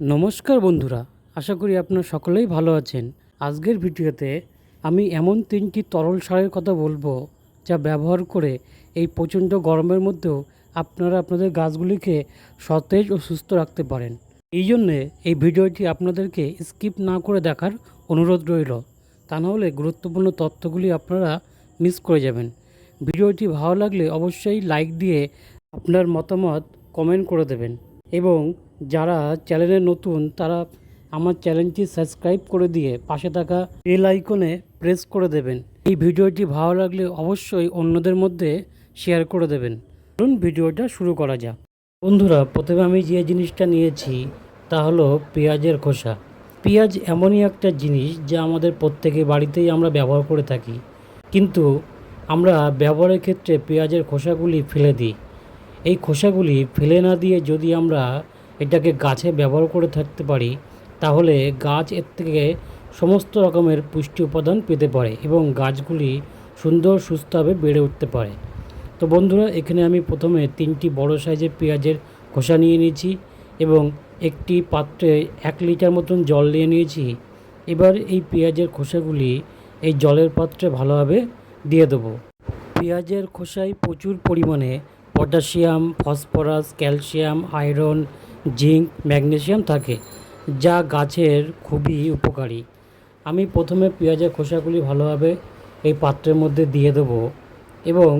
নমস্কার বন্ধুরা, আশা করি আপনারা সকলেই ভালো আছেন। আজকের ভিডিওতে আমি এমন তিনটি তরল সারের কথা বলব যা ব্যবহার করে এই প্রচণ্ড গরমের মধ্যেও আপনারা আপনাদের গাছগুলিকে সতেজ ও সুস্থ রাখতে পারেন। এই জন্যে এই ভিডিওটি আপনাদেরকে স্কিপ না করে দেখার অনুরোধ রইল। তা নাহলে গুরুত্বপূর্ণ তথ্যগুলি আপনারা মিস করে যাবেন। ভিডিওটি ভালো লাগলে অবশ্যই লাইক দিয়ে আপনার মতামত কমেন্ট করে দেবেন এবং যারা চ্যানেলে নতুন, তারা আমার চ্যানেলটি সাবস্ক্রাইব করে দিয়ে পাশে থাকা বেল আইকনে প্রেস করে দেবেন। এই ভিডিওটি ভালো লাগলে অবশ্যই অন্যদের মধ্যে শেয়ার করে দেবেন। চলুন ভিডিওটা শুরু করা যাক। বন্ধুরা, প্রথমে আমি যে জিনিসটা নিয়েছি, তা হলো পেঁয়াজের খোসা। পেঁয়াজ এমনই একটা জিনিস যা আমাদের প্রত্যেকে বাড়িতেই আমরা ব্যবহার করে থাকি। কিন্তু আমরা ব্যবহারের ক্ষেত্রে পেঁয়াজের খোসাগুলি ফেলে দিই। এই খোসাগুলি ফেলে না দিয়ে যদি আমরা এটাকে গাছে ব্যবহার করে থাকতে পারি, তাহলে গাছ এর থেকে সমস্ত রকমের পুষ্টি উপাদান পেতে পারে এবং গাছগুলি সুন্দর সুস্থভাবে বেড়ে উঠতে পারে। তো বন্ধুরা, এখানে আমি প্রথমে তিনটি বড় সাইজের পেঁয়াজের খোসা নিয়ে নিয়েছি এবং একটি পাত্রে এক লিটার মতন জল নিয়ে নিয়েছি। এবার এই পেঁয়াজের খোসাগুলি এই জলের পাত্রে ভালোভাবে দিয়ে দেবো। পেঁয়াজের খোসায় প্রচুর পরিমাণে potassium, phosphorus, calcium, iron zinc, magnesium থাকে, যা গাছের খুবই উপকারী। আমি প্রথমে পেঁয়াজের খোসাগুলি ভালোভাবে এই পাত্রের মধ্যে দিয়ে দেবো এবং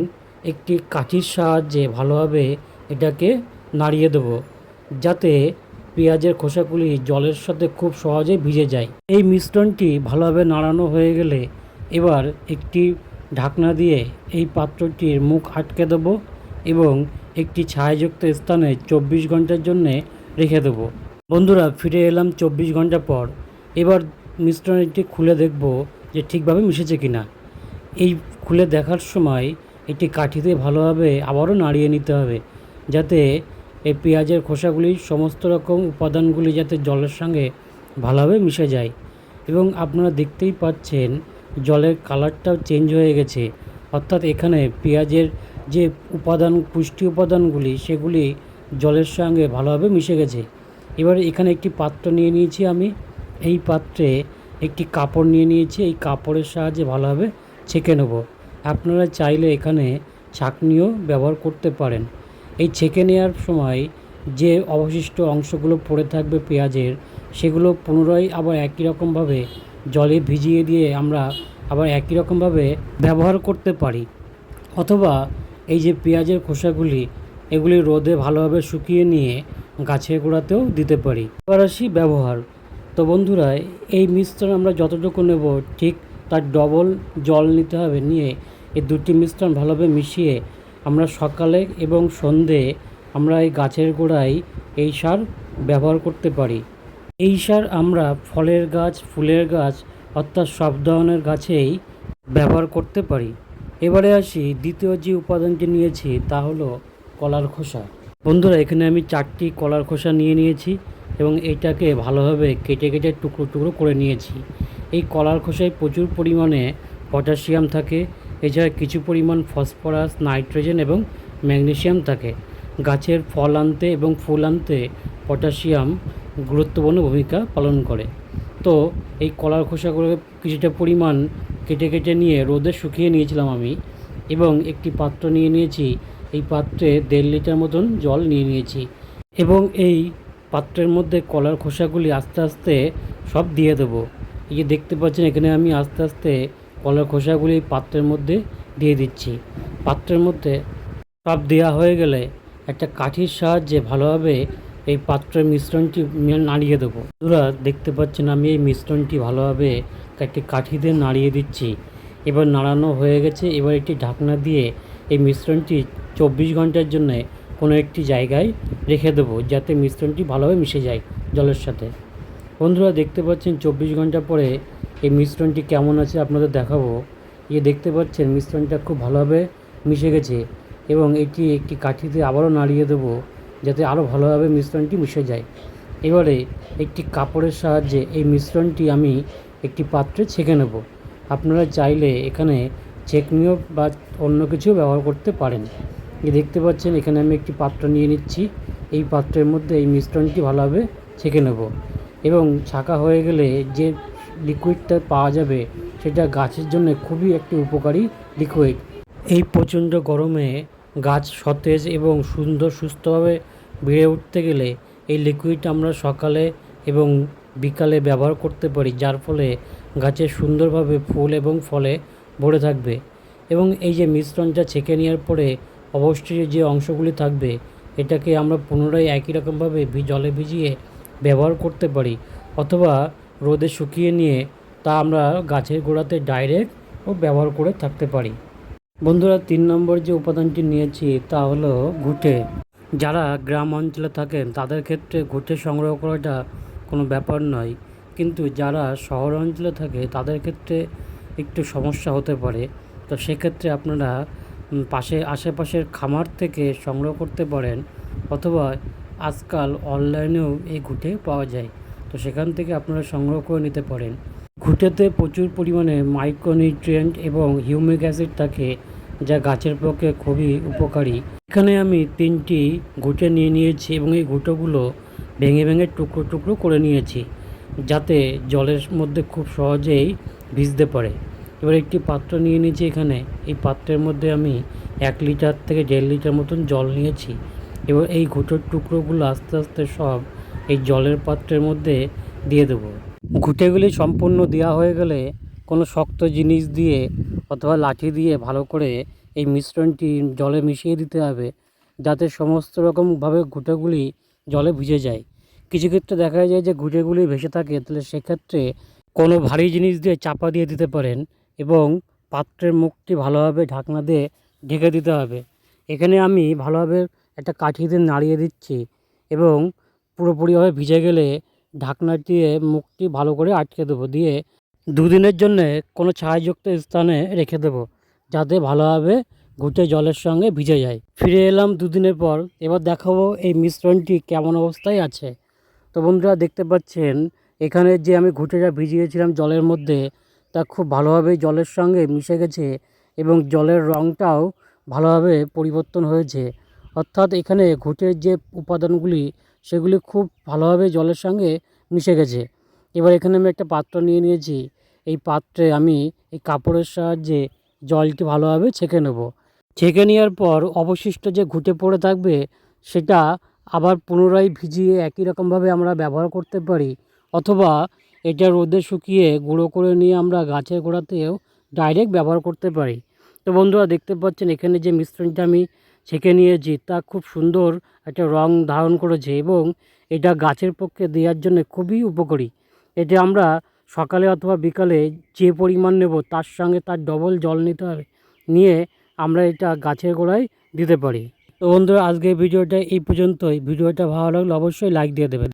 একটি কাঠির সাহায্যে ভালোভাবে এটাকে নাড়িয়ে দেবো, যাতে পেঁয়াজের খোসাগুলি জলের সাথে খুব সহজে ভিজে যায়। এই মিশ্রণটি ভালোভাবে নাড়ানো হয়ে গেলে এবার একটি ঢাকনা দিয়ে এই পাত্রটির মুখ আটকে দেবো এবং একটি ছায়াযুক্ত স্থানে চব্বিশ ঘণ্টার জন্যে রেখে দেবো। বন্ধুরা, ফিরে এলাম চব্বিশ ঘণ্টা পর। এবার মিশ্রণটি খুলে দেখব যে ঠিকভাবে মিশেছে কিনা। এই খুলে দেখার সময় এটি কাঠিতে ভালোভাবে আবারও নাড়িয়ে নিতে হবে, যাতে এই পেঁয়াজের খোসাগুলি সমস্ত রকম উপাদানগুলি যাতে জলের সঙ্গে ভালোভাবে মিশে যায়। এবং আপনারা দেখতেই পাচ্ছেন জলের কালারটাও চেঞ্জ হয়ে গেছে। অর্থাৎ এখানে পেঁয়াজের যে উপাদান, পুষ্টি উপাদানগুলি, সেগুলি জলের সঙ্গে ভালোভাবে মিশে গেছে। এবার এখানে একটি পাত্র নিয়ে নিয়েছি আমি। এই পাত্রে একটি কাপড় নিয়ে নিয়েছি। এই কাপড়ের সাহায্যে ভালোভাবে ছেঁকে নেব। আপনারা চাইলে এখানে ছাঁকনিও ব্যবহার করতে পারেন। এই ছেঁকে নেওয়ার সময় যে অবশিষ্ট অংশগুলো পড়ে থাকবে পেঁয়াজের, সেগুলো পুনরায় আবার একই রকমভাবে জলে ভিজিয়ে দিয়ে আমরা আবার একই রকমভাবে ব্যবহার করতে পারি। অথবা এই যে পেঁয়াজের খোসাগুলি, এগুলি রোদে ভালোভাবে শুকিয়ে নিয়ে গাছের গোড়াতেও দিতে পারি। এবার আসি ব্যবহার। তো বন্ধুরা, এই মিশ্রণ আমরা যতটুকু নেব, ঠিক তার ডবল জল নিতে হবে নিয়ে এই দুটি মিশ্রণ ভালোভাবে মিশিয়ে আমরা সকালে এবং সন্ধে আমরা এই গাছের গোড়ায় এই সার ব্যবহার করতে পারি। এই সার আমরা ফলের গাছ, ফুলের গাছ অর্থাৎ সব ধরনের গাছেই ব্যবহার করতে পারি। এবারে আসি দ্বিতীয় যে উপাদানটি নিয়েছি, তা হলো কলার খোসা। বন্ধুরা, এখানে আমি চারটি কলার খোসা নিয়ে নিয়েছি এবং এটাকে ভালোভাবে কেটে কেটে টুকরো টুকরো করে নিয়েছি। এই কলার খোসায় প্রচুর পরিমাণে পটাশিয়াম থাকে, এছাড়া কিছু পরিমাণ ফসফরাস, নাইট্রোজেন এবং ম্যাগনেসিয়াম থাকে। গাছের ফল আনতে এবং ফুল আনতে পটাশিয়াম গুরুত্বপূর্ণ ভূমিকা পালন করে। তো এই কলার খোসাগুলো কিছুটা পরিমাণ কেটে কেটে নিয়ে রোদে শুকিয়ে নিয়েছিলাম আমি এবং একটি পাত্র নিয়ে নিয়েছি। এই পাত্রে দেড় লিটার মতন জল নিয়ে নিয়েছি এবং এই পাত্রের মধ্যে কলার খোসাগুলি আস্তে আস্তে সব দিয়ে দেবো। এই যে দেখতে পাচ্ছেন, এখানে আমি আস্তে আস্তে কলার খোসাগুলি পাত্রের মধ্যে দিয়ে দিচ্ছি। পাত্রের মধ্যে সব দেওয়া হয়ে গেলে একটা কাঠির সাহায্যে ভালোভাবে এই পাত্রের মিশ্রণটি নাড়িয়ে দেবো। বন্ধুরা, দেখতে পাচ্ছেন, আমি এই মিশ্রণটি ভালোভাবে একটি কাঠি দিয়ে নাড়িয়ে দিচ্ছি। এবার নাড়ানো হয়ে গেছে। এবার একটি ঢাকনা দিয়ে এই মিশ্রণটি চব্বিশ ঘণ্টার জন্য কোনো একটি জায়গায় রেখে দেবো, যাতে মিশ্রণটি ভালোভাবে মিশে যায় জলের সাথে। বন্ধুরা, দেখতে পাচ্ছেন চব্বিশ ঘণ্টা পরে এই মিশ্রণটি কেমন আছে আপনাদের দেখাবো। ইয়ে দেখতে পাচ্ছেন মিশ্রণটা খুব ভালোভাবে মিশে গেছে এবং এটি একটি কাঠিতে আবারও নাড়িয়ে দেবো, যাতে আরও ভালোভাবে মিশ্রণটি মিশে যায়। এবারে একটি কাপড়ের সাহায্যে এই মিশ্রণটি আমি একটি পাত্রে ছেঁকে নেব। আপনারা চাইলে এখানে ছেঁকনিও বা অন্য কিছু ব্যবহার করতে পারেন। এই দেখতে পাচ্ছেন, এখানে আমি একটি পাত্র নিয়ে নিচ্ছি। এই পাত্রের মধ্যে এই মিশ্রণটি ভালোভাবে ছেঁকে নেব এবং ছাকা হয়ে গেলে যে লিকুইডটা পাওয়া যাবে, সেটা গাছের জন্য খুবই একটি উপকারী লিকুইড এই প্রচণ্ড গরমে গাছ সতেজ এবং সুন্দর সুস্থভাবে বেড়ে উঠতে গেলে এই লিকুইড আমরা সকালে এবং বিকালে ব্যবহার করতে পারি, যার ফলে গাছে সুন্দরভাবে ফুল এবং ফলে ভরে থাকবে। এবং এই যে মিশ্রণটা ছেঁকে নেওয়ার পরে অবশ্যই যে অংশগুলি থাকবে, এটাকে আমরা পুনরায় একই রকমভাবে জলে ভিজিয়ে ব্যবহার করতে পারি। অথবা রোদে শুকিয়ে নিয়ে তা আমরা গাছের গোড়াতে ডাইরেক্ট ও ব্যবহার করে থাকতে পারি। বন্ধুরা, তিন নম্বর যে উপাদানটি নিয়েছি তা হলো ঘুঁটে। যারা গ্রাম অঞ্চলে থাকেন, তাদের ক্ষেত্রে ঘুঁটে সংগ্রহ করাটা কোনো ব্যাপার নয়। কিন্তু যারা শহর অঞ্চলে থাকে, তাদের ক্ষেত্রে একটু সমস্যা হতে পারে। তো সেক্ষেত্রে আপনারা পাশে, আশেপাশের খামার থেকে সংগ্রহ করতে পারেন অথবা আজকাল অনলাইনেও এই ঘুঁটে পাওয়া যায়। তো সেখান থেকে আপনারা সংগ্রহ করে নিতে পারেন। ঘুঁটেতে প্রচুর পরিমাণে মাইক্রোনিউট্রিয়েন্ট এবং হিউমিক অ্যাসিড থাকে, যা গাছের পক্ষে খুবই উপকারী। এখানে আমি তিনটি ঘুঁটে নিয়ে নিয়েছি এবং এই ঘুঁটোগুলো ভেঙে ভেঙে টুকরো টুকরো করে নিয়েছি যাতে জলের মধ্যে খুব সহজেই ভিজতে পারে। এবার একটি পাত্র নিয়ে নিয়েছি এখানে। এই পাত্রের মধ্যে আমি এক লিটার থেকে দেড় লিটার মতন জল নিয়েছি এবার এই ঘুঁটোর টুকরোগুলো আস্তে আস্তে সব এই জলের পাত্রের মধ্যে দিয়ে দেবো। ঘুঁটেগুলি সম্পূর্ণ দেওয়া হয়ে গেলে কোনো শক্ত জিনিস দিয়ে অথবা লাঠি দিয়ে ভালো করে এই মিশ্রণটি জলে মিশিয়ে দিতে হবে যাতে সমস্ত রকমভাবে ঘুঁটেগুলি জলে ভিজে যায়। কিছু ক্ষেত্রে দেখা যায় যে ঘুঁটেগুলি ভেসে থাকে, তাহলে সেক্ষেত্রে কোনো ভারী জিনিস দিয়ে চাপা দিয়ে দিতে পারেন এবং পাত্রের মুখটি ভালোভাবে ঢাকনা দিয়ে ঢেকে দিতে হবে। এখানে আমি ভালোভাবে একটা কাঠি দিয়ে নাড়িয়ে দিচ্ছি এবং পুরোপুরিভাবে ভিজে গেলে ঢাকনা দিয়ে মুখটি ভালো করে আটকে দেবো, দিয়ে দুদিনের জন্যে কোনো ছায়াযুক্ত স্থানে রেখে দেবো, যাতে ভালোভাবে ঘুটে জলের সঙ্গে ভিজে যায়। ফিরে এলাম দুদিনের পর, এবার দেখাবো এই মিশ্রণটি কেমন অবস্থায় আছে। তো বন্ধুরা দেখতে পাচ্ছেন, এখানে যে আমি ঘুঁটেটা ভিজিয়েছিলাম জলের মধ্যে, তা খুব ভালোভাবে জলের সঙ্গে মিশে গেছে এবং জলের রঙটাও ভালোভাবে পরিবর্তন হয়েছে। অর্থাৎ এখানে ঘুঁটের যে উপাদানগুলি, সেগুলি খুব ভালোভাবে জলের সঙ্গে মিশে গেছে। এবার এখানে আমি একটা পাত্র নিয়ে নিয়েছি। এই পাত্রে আমি এই কাপড়ের সাহায্যে জলটি ভালোভাবে ছেঁকে নেব। ছেঁকে নেওয়ার পর অবশিষ্ট যে ঘুঁটে পড়ে থাকবে, সেটা আবার পুনরায় ভিজিয়ে একই রকমভাবে আমরা ব্যবহার করতে পারি, অথবা এটা রোদে শুকিয়ে গুঁড়ো করে নিয়ে আমরা গাছের গোড়াতেও ডাইরেক্ট ব্যবহার করতে পারি। তো বন্ধুরা, দেখতে পাচ্ছেন এখানে যে মিশ্রণটা আমি ছেঁকে নিয়েছি, তা খুব সুন্দর একটা রং ধারণ করেছে এবং এটা গাছের পক্ষে দেওয়ার জন্য খুবই উপকারী। এটা আমরা সকালে অথবা বিকালে যে পরিমাণ নেব, তার সঙ্গে তার ডবল জল নিতে হবে, নিয়ে আমরা এটা গাছের গোড়ায় দিতে পারি। তো বন্ধুরা আজকের ভিডিওটা এই পর্যন্তই। ভিডিওটা ভালো লাগলে অবশ্যই লাইক দিয়ে দেবেন।